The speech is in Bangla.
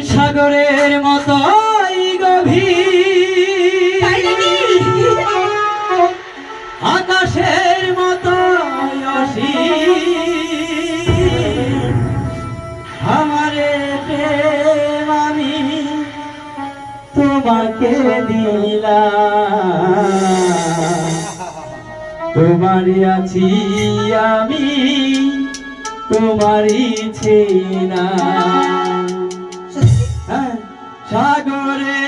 সাগরের মতো গভীর। আকাশের মতো আমারে আমি তোমাকে দিলাম। তোমারই আছি আমি তোমারই ছিলাম।